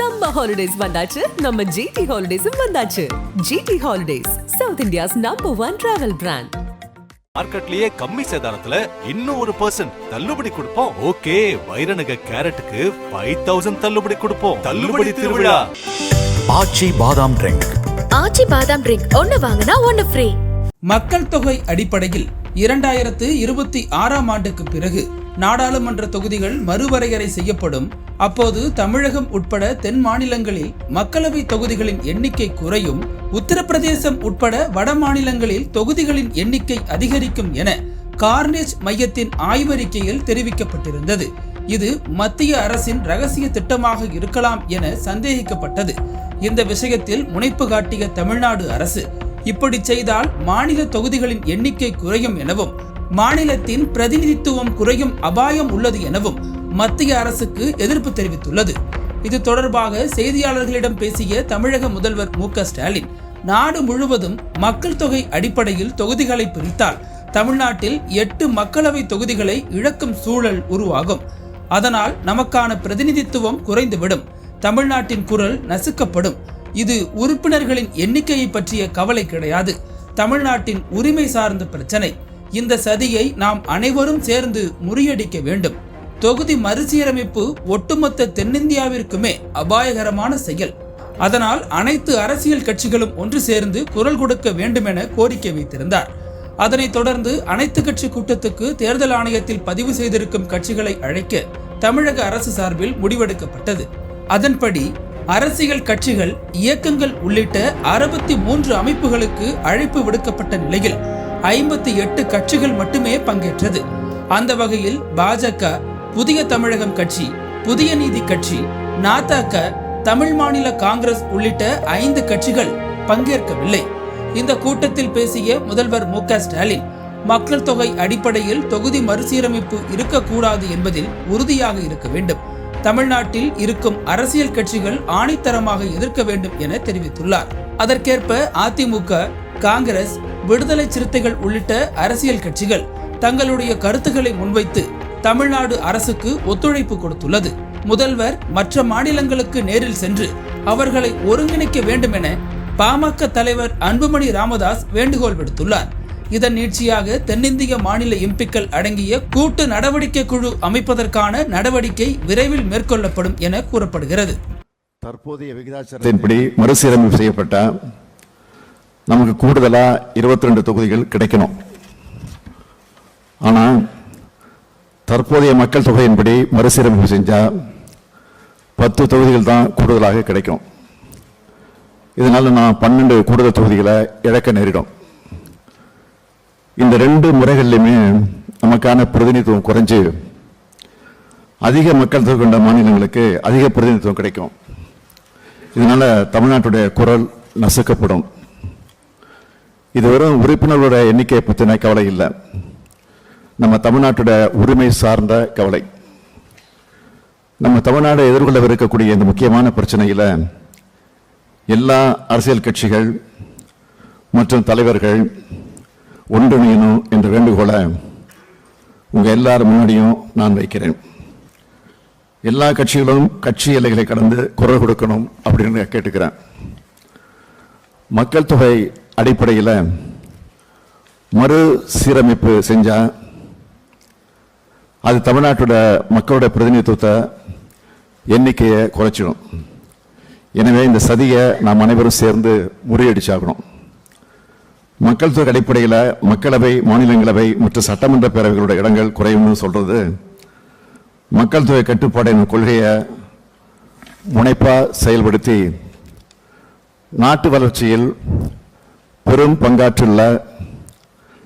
Summer holidays வந்தாச்சு. நம்ம GT ஹாலிடேஸும் வந்தாச்சு. GT holidays South India's number one travel brand மார்க்கெட்லயே கம்மி சேதாரத்துல இன்னும் ஒரு பர்சன்ட் தள்ளுபடி கொடுப்போம். ஓகே வைரநக கேரட்டுக்கு ஃபைவ் தௌசண்ட் தள்ளுபடி கொடுப்போம். தள்ளுபடி திருவிழா. ஆச்சி பாதாம் ட்ரிங்க் ஆச்சி பாதாம் ட்ரிங்க் ஒன்னு வாங்கினா ஒன்னு ஃப்ரீ மக்கள் தொகை அடிப்படையில் இரண்டாயிரத்து இருபத்தி ஆறாம் ஆண்டுக்கு பிறகு நாடாளுமன்ற தொகுதிகள் மறுவரையறை செய்யப்படும். அப்போது தமிழகம் உட்பட தென் மாநிலங்களில் மக்களவை தொகுதிகளின் எண்ணிக்கை குறையும். உத்தரப்பிரதேசம் உட்பட வட மாநிலங்களில் தொகுதிகளின் எண்ணிக்கை அதிகரிக்கும் என கார்னேஜ் மையத்தின் ஆய்வறிக்கையில் தெரிவிக்கப்பட்டிருந்தது. இது மத்திய அரசின் ரகசிய திட்டமாக இருக்கலாம் என சந்தேகிக்கப்பட்டது. இந்த விஷயத்தில் முனைப்பு காட்டிய தமிழ்நாடு அரசு இப்படி செய்தால் மாநில தொகுதிகளின் எண்ணிக்கை குறையும் எனவும் மாநிலத்தின் பிரதிநிதித்துவம் குறையும் அபாயம் உள்ளது எனவும் மத்திய அரசுக்கு எதிர்ப்பு தெரிவித்துள்ளது. இது தொடர்பாக செய்தியாளர்களிடம் பேசிய தமிழக முதல்வர் மு ஸ்டாலின் நாடு முழுவதும் மக்கள் தொகை அடிப்படையில் தொகுதிகளை பிரித்தால் தமிழ்நாட்டில் எட்டு மக்களவை தொகுதிகளை இழக்கும் சூழல் உருவாகும். அதனால் நமக்கான பிரதிநிதித்துவம் குறைந்துவிடும். தமிழ்நாட்டின் குரல் நசுக்கப்படும். இது உறுப்பினர்களின் எண்ணிக்கையை பற்றிய கவலை கிடையாது. தமிழ்நாட்டின் உரிமை சார்ந்த பிரச்சனை. இந்த சதியை நாம் அனைவரும் சேர்ந்து முறியடிக்க வேண்டும். தொகுதி மறுசீரமைப்பு ஒட்டுமொத்த தென்னிந்தியாவிற்குமே அபாயகரமான செயல். அதனால் அனைத்து அரசியல் கட்சிகளும் ஒன்று சேர்ந்து குரல் கொடுக்க வேண்டும் என கோரிக்கை வைத்திருந்தார். அதனைத் தொடர்ந்து அனைத்து கட்சி கூட்டத்துக்கு தேர்தல் ஆணையத்தில் பதிவு செய்திருக்கும் கட்சிகளை அழைக்க தமிழக அரசு சார்பில் முடிவெடுக்கப்பட்டது. அதன்படி அரசியல் கட்சிகள் இயக்கங்கள் உள்ளிட்ட அறுபத்தி மூன்று அமைப்புகளுக்கு அழைப்பு விடுக்கப்பட்ட நிலையில் ஐம்பத்தி எட்டு கட்சிகள் மட்டுமே பங்கேற்றது. அந்த வகையில் பாஜக புதிய தமிழகம் கட்சி புதிய நீதி கட்சி நாத்தாக்க தமிழ் மாநில காங்கிரஸ் உள்ளிட்ட ஐந்து கட்சிகள் பங்கேற்கவில்லை. இந்த கூட்டத்தில் பேசிய முதல்வர் மு க ஸ்டாலின் மக்கள் தொகை அடிப்படையில் தொகுதி மறுசீரமைப்பு இருக்கக்கூடாது என்பதில் உறுதியாக இருக்க வேண்டும். தமிழ்நாட்டில் இருக்கும் அரசியல் கட்சிகள் ஆணித்தரமாக எதிர்க்க வேண்டும் என தெரிவித்துள்ளார். அதற்கேற்ப அதிமுக காங்கிரஸ் விடுதலை சிறுத்தைகள் உள்ளிட்ட அரசியல் கட்சிகள் தங்களுடைய கருத்துக்களை முன்வைத்து தமிழ்நாடு அரசுக்கு ஒத்துழைப்பு கொடுத்துள்ளது. முதல்வர் மற்ற மாநிலங்களுக்கு நேரில் சென்று அவர்களை ஒருங்கிணைக்க வேண்டும் என பாமக தலைவர் அன்புமணி ராமதாஸ் வேண்டுகோள் விடுத்துள்ளார். இதன் நீட்சியாக தென்னிந்திய மாநில எம்பிக்கள் அடங்கிய கூட்டு நடவடிக்கை குழு அமைப்பதற்கான நடவடிக்கை விரைவில் மேற்கொள்ளப்படும் என கூறப்படுகிறது. தற்போதைய விகிதாச்சாரத்தின்படி மறுசீரமைப்பு செய்யப்பட்ட நமக்கு கூடுதலாக இருபத்தி ரெண்டு தொகுதிகள் கிடைக்கணும். ஆனால் தற்போதைய மக்கள் தொகையின்படி மறுசீரமைப்பு செஞ்சால் பத்து தொகுதிகள் தான் கூடுதலாக கிடைக்கும். இதனால் நான் பன்னெண்டு கூடுதல் தொகுதிகளை இழக்க நேரிடும். இந்த ரெண்டு முறைகள்லையுமே நமக்கான பிரதிநிதித்துவம் குறைஞ்சு அதிக மக்கள் தொகை கொண்ட மாநிலங்களுக்கு அதிக பிரதிநிதித்துவம் கிடைக்கும். இதனால் தமிழ்நாட்டுடைய குரல் நசுக்கப்படும். இது வெறும் உறுப்பினர்களோட எண்ணிக்கையை பற்றின கவலை இல்லை. நம்ம தமிழ்நாட்டோட உரிமை சார்ந்த கவலை. நம்ம தமிழ்நாடு எதிர்கொள்ளவிருக்கக்கூடிய இந்த முக்கியமான பிரச்சனையில் எல்லா அரசியல் கட்சிகள் மற்றும் தலைவர்கள் ஒன்றிணையணும் என்ற வேண்டுகோளை உங்கள் எல்லார் முன்னாடியும் நான் வைக்கிறேன். எல்லா கட்சிகளும் கட்சி எல்லைகளை கடந்து குரல் கொடுக்கணும் அப்படின்னு கேட்டுக்கிறேன். மக்கள் தொகை அடிப்படையில் மறு சீரமைப்பு செஞ்சால் அது தமிழ்நாட்டோட மக்களோட பிரதிநிதித்துவத்தை எண்ணிக்கையை குறைச்சிடும் எனவே இந்த சதியை நாம் அனைவரும் சேர்ந்து முறியடிச்சாகணும். மக்கள் தொகை அடிப்படையில் மக்களவை மாநிலங்களவை மற்றும் சட்டமன்ற பேரவைகளோட இடங்கள் குறையும்னு சொல்கிறது மக்கள் தொகை கட்டுப்பாடு என்ற கொள்கையை முனைப்பாக செயல்படுத்தி நாட்டு வளர்ச்சியில் பெரும் பங்காற்றுள்ள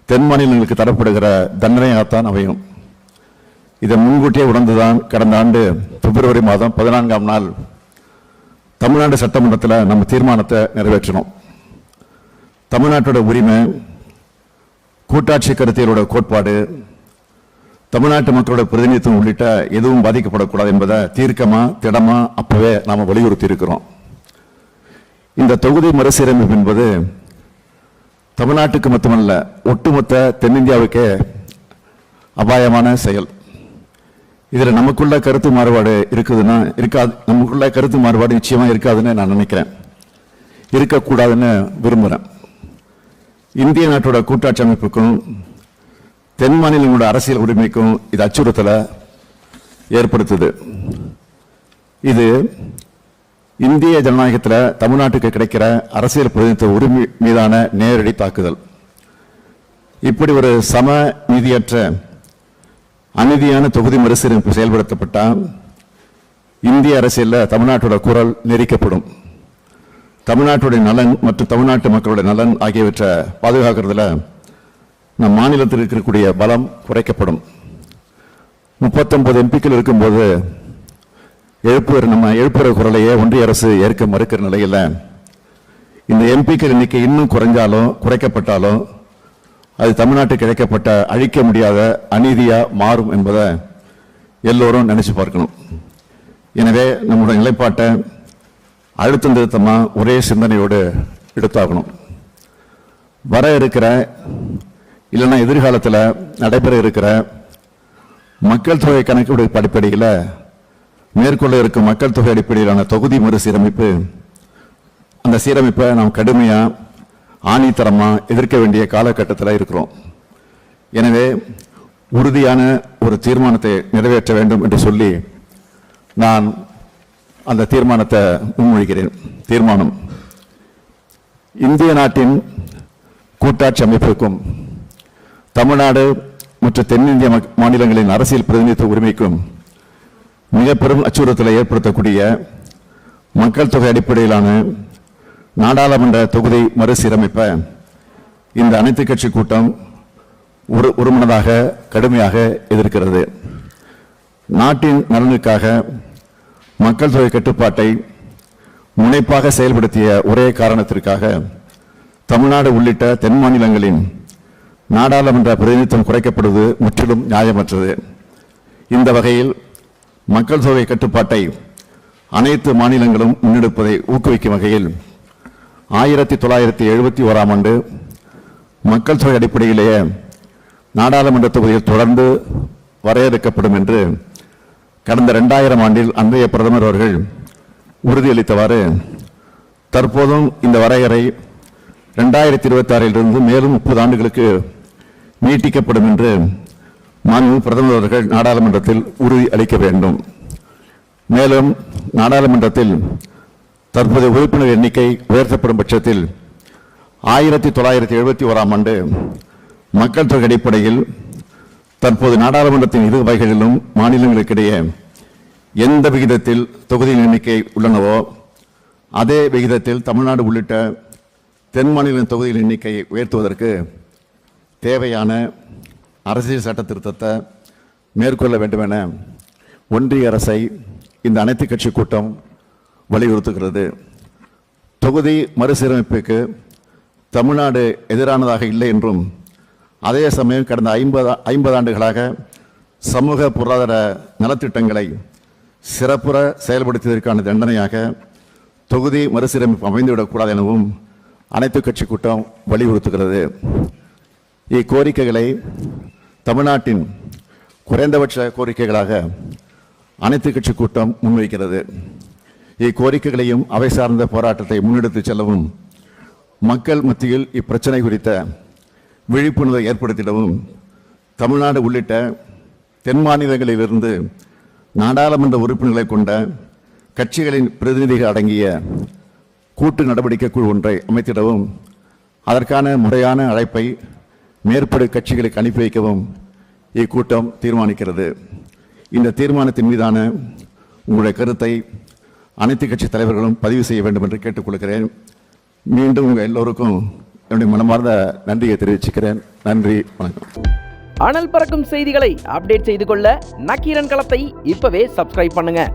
தென் மாநிலங்களுக்கு தரப்படுகிற தண்டனையாகத்தான் அமையும். இதை முன்கூட்டியே உணர்ந்துதான் கடந்த ஆண்டு பிப்ரவரி மாதம் பதினான்காம் நாள் தமிழ்நாடு சட்டமன்றத்தில் நம்ம தீர்மானத்தை நிறைவேற்றினோம். தமிழ்நாட்டோட உரிமை கூட்டாட்சி கருத்தியலோட கோட்பாடு தமிழ்நாட்டு மக்களோட பிரதிநிதித்துவம் உள்ளிட்ட எதுவும் பாதிக்கப்படக்கூடாது என்பதை தீர்க்கமாக திடமா அப்போவே நாம் வலியுறுத்தி இருக்கிறோம் இந்த தொகுதி மறுசீரமைப்பு என்பது தமிழ்நாட்டுக்கு மட்டுமல்ல ஒட்டுமொத்த தென்னிந்தியாவுக்கே அபாயமான செயல். இதில் நமக்குள்ள கருத்து மாறுபாடு இருக்குதுன்னா இருக்காது நமக்குள்ள கருத்து மாறுபாடு நிச்சயமாக இருக்காதுன்னு நான் நினைக்கிறேன். இருக்கக்கூடாதுன்னு விரும்புகிறேன் இந்திய நாட்டோட கூட்டாட்சி அமைப்புக்கும் தென் மாநிலங்களோட அரசியல் உரிமைக்கும் இது அச்சுறுத்தலை ஏற்படுத்துது. இது இந்திய ஜனநாயகத்தில் தமிழ்நாட்டுக்கு கிடைக்கிற அரசியல் பிரதிநிதித்துவ உரிமை மீதான நேரடி தாக்குதல். இப்படி ஒரு சம நீதியற்ற அநீதியான தொகுதி மறுசீரமைப்பு செயல்படுத்தப்பட்டால் இந்திய அரசியலில் தமிழ்நாட்டோட குரல் நெரிக்கப்படும். தமிழ்நாட்டுடைய நலன் மற்றும் தமிழ்நாட்டு மக்களுடைய நலன் ஆகியவற்றை பாதுகாக்கிறதுல நம் மாநிலத்தில் இருக்கக்கூடிய பலம் குறைக்கப்படும். முப்பத்தொன்பது எம்பிக்கள் இருக்கும்போது எழுப்புகிற நம்ம எழுப்புகிற குரலையே ஒன்றிய அரசு ஏற்க மறுக்கிற நிலையில் இந்த எம்பிக்கள் எண்ணிக்கை இன்னும் குறைஞ்சாலும் குறைக்கப்பட்டாலும் அது தமிழ்நாட்டுக்கு இழைக்கப்பட்ட அழிக்க முடியாத அநீதியாக மாறும் என்பதை எல்லோரும் நினைச்சு பார்க்கணும். எனவே நம்முடைய நிலைப்பாட்டை அழுத்தம் திருத்தமாக ஒரே சிந்தனையோடு எடுத்தாகணும். வர இருக்கிற இல்லைன்னா எதிர்காலத்தில் நடைபெற இருக்கிற மக்கள் தொகை கணக்கீடு படிப்படியில் மேற்கொள்ள இருக்கும் மக்கள் தொகை அடிப்படையிலான தொகுதி மறுசீரமைப்பு அந்த சீரமைப்பை நாம் கடுமையாக ஆணித்தரமாக எதிர்க்க வேண்டிய காலகட்டத்தில் இருக்கிறோம். எனவே உறுதியான ஒரு தீர்மானத்தை நிறைவேற்ற வேண்டும் என்று சொல்லி நான் அந்த தீர்மானத்தை முன்மொழிகிறேன். தீர்மானம். இந்திய நாட்டின் கூட்டாட்சி அமைப்புக்கும் தமிழ்நாடு மற்றும் தென்னிந்திய மாநிலங்களின் அரசியல் பிரதிநிதித்துவ உரிமைக்கும் மிக பெரும் அச்சுறுத்தலை ஏற்படுத்தக்கூடிய மக்கள் தொகை அடிப்படையிலான நாடாளுமன்ற தொகுதி மறுசீரமைப்பை இந்த அனைத்து கட்சி கூட்டம் ஒரு ஒருமனதாக கடுமையாக எதிர்க்கிறது. நாட்டின் நலனுக்காக மக்கள் தொகை கட்டுப்பாட்டை முனைப்பாக செயல்படுத்திய ஒரே காரணத்திற்காக தமிழ்நாடு உள்ளிட்ட தென் மாநிலங்களின் நாடாளுமன்ற பிரதிநிதித்துவம் குறைக்கப்படுவது முற்றிலும் நியாயமற்றது. இந்த வகையில் மக்கள் தொகை கட்டுப்பாட்டை அனைத்து மாநிலங்களும் முன்னெடுப்பதை ஊக்குவிக்கும் வகையில் ஆயிரத்தி தொள்ளாயிரத்தி எழுபத்தி ஓராம் ஆண்டு மக்கள் தொகை அடிப்படையிலேயே நாடாளுமன்ற தொகுதியில் தொடர்ந்து வரையறுக்கப்படும் என்று கடந்த ரெண்டாயிரம் ஆண்டில் அன்றைய பிரதமர் அவர்கள் உறுதியளித்தவாறு தற்போதும் இந்த வரையறை ரெண்டாயிரத்தி இருபத்தி ஆறிலிருந்து மேலும் முப்பது ஆண்டுகளுக்கு நீட்டிக்கப்படும் என்று மாண்பு பிரதமர் அவர்கள் நாடாளுமன்றத்தில் உறுதி அளிக்க வேண்டும். மேலும் நாடாளுமன்றத்தில் தற்போதைய உறுப்பினர் எண்ணிக்கை உயர்த்தப்படும் பட்சத்தில் ஆயிரத்தி தொள்ளாயிரத்தி எழுபத்தி ஓராம் ஆண்டு மக்கள் தொகை அடிப்படையில் தற்போது நாடாளுமன்றத்தின் இரு வகைகளிலும் மாநிலங்களுக்கிடையே எந்த விகிதத்தில் தொகுதியின் எண்ணிக்கை உள்ளனவோ அதே விகிதத்தில் தமிழ்நாடு உள்ளிட்ட தென் மாநில தொகுதியின் எண்ணிக்கையை உயர்த்துவதற்கு தேவையான அரசியல் சட்ட திருத்தத்தை மேற்கொள்ள வேண்டும் என ஒன்றிய அரசை இந்த அனைத்து கட்சி கூட்டம் வலியுறுத்துகிறது. தொகுதி மறுசீரமைப்புக்கு தமிழ்நாடு எதிரானதாக இல்லை என்றும் அதே சமயம் கடந்த ஐம்பது ஐம்பது ஆண்டுகளாக சமூக பொருளாதார நலத்திட்டங்களை சிறப்புற செயல்படுத்தியதற்கான தண்டனையாக தொகுதி மறுசீரமைப்பு அமைந்துவிடக்கூடாது எனவும் அனைத்து கட்சி கூட்டம் வலியுறுத்துகிறது. இக்கோரிக்கைகளை தமிழ்நாட்டின் குறைந்தபட்ச கோரிக்கைகளாக அனைத்து கட்சி கூட்டம் முன்வைக்கிறது. இக்கோரிக்கைகளையும் அவை சார்ந்த போராட்டத்தை முன்னெடுத்துச் செல்லவும் மக்கள் மத்தியில் இப்பிரச்சனை குறித்த விழிப்புணர்வை ஏற்படுத்திடவும் தமிழ்நாடு உள்ளிட்ட தென் மாநிலங்களிலிருந்து நாடாளுமன்ற உறுப்பினர்களை கொண்ட கட்சிகளின் பிரதிநிதிகள் அடங்கிய கூட்டு நடவடிக்கை குழு ஒன்றை அமைத்திடவும் அதற்கான முறையான அழைப்பை மேற்படு கட்சிகளுக்கு அனுப்பி வைக்கவும் இக்கூட்டம் தீர்மானிக்கிறது. இந்த தீர்மானத்தின் மீதான உங்களுடைய கருத்தை அனைத்து கட்சி தலைவர்களும் பதிவு செய்ய வேண்டும் என்று கேட்டுக்கொள்கிறேன். மீண்டும் உங்கள் எல்லோருக்கும் என்னுடைய மனமார்ந்த நன்றியை தெரிவிச்சுக்கிறேன். நன்றி வணக்கம். அனல் பறக்கும் செய்திகளை அப்டேட் செய்து கொள்ள நக்கீரன் களத்தை இப்பவே சப்ஸ்கிரைப் பண்ணுங்க.